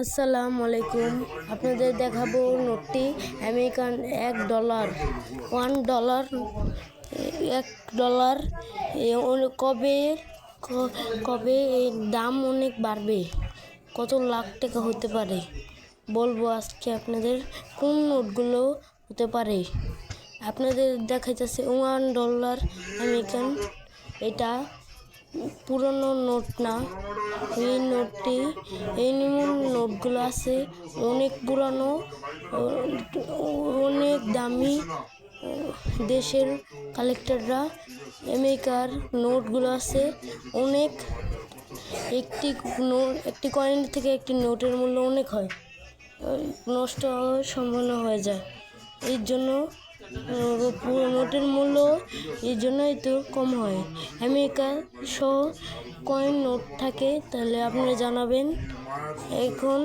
আসসালামু আলাইকুম। আপনাদের দেখাবো নোটটি। আমেরিকান এক ডলার, ওয়ান ডলার, এক ডলার। কবে কবে এর দাম অনেক বাড়বে? কত লাখ টাকা হতে পারে? বলব আজকে আপনাদের কোন নোটগুলো হতে পারে। আপনাদের দেখাইতেছে ওয়ান ডলার আমেরিকান। এটা পুরনো নোট না। এই নোটটি এই নিমন নোটগুলো আছে, অনেক পুরানো, অনেক দামি, দেশের কালেক্টররা আমেরিকার নোটগুলো আছে। অনেক, একটি নোট একটি কয়েন থেকে একটি নোটের মূল্য অনেক হয়। নষ্ট হওয়ার সম্ভাবনা হয়ে যায়। এর জন্য নোটের মূল্য এই জন্যই তো কম হয়। আমেরিকা শ কয়েন নোট থাকে, তাহলে আপনারা জানাবেন। এখন